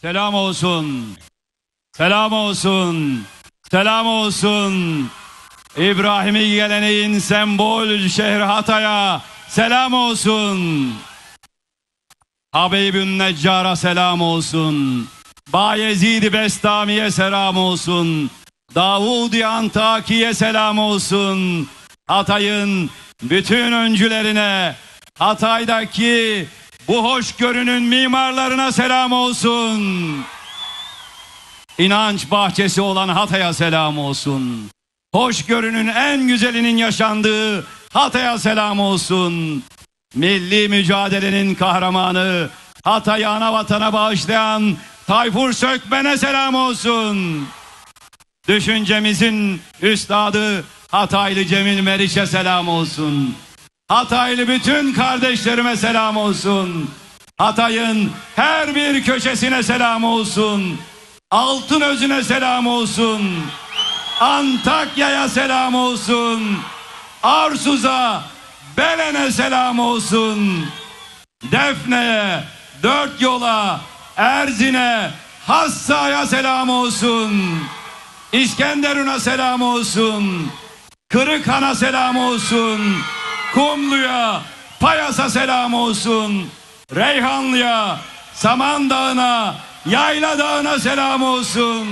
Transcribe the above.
Selam olsun. Selam olsun. Selam olsun. İbrahimi geleneğin sembol şehri Hatay'a selam olsun. Habeybün Neccar'a selam olsun. Bayezid-i Bestami'ye selam olsun. Davud-i Antaki'ye selam olsun. Hatay'ın bütün öncülerine, Hatay'daki bu hoşgörünün mimarlarına selam olsun. İnanç bahçesi olan Hatay'a selam olsun. Hoşgörünün en güzelinin yaşandığı Hatay'a selam olsun. Milli mücadelenin kahramanı Hatay'ı ana vatana bağışlayan Tayfur Sökmen'e selam olsun. Düşüncemizin üstadı Hataylı Cemil Meriç'e selam olsun. Hataylı bütün kardeşlerime selam olsun. Hatay'ın her bir köşesine selam olsun. Altın özüne selam olsun. Antakya'ya selam olsun. Arsuz'a, Belen'e selam olsun. Defne'ye, Dört Yola, Erzin'e, Hassa'ya selam olsun. İskenderun'a selam olsun. Kırıkhan'a selam olsun. Kumlu'ya, Payas'a selam olsun. Reyhanlı'ya, Samandağ'ına, Yayla Dağı'na selam olsun.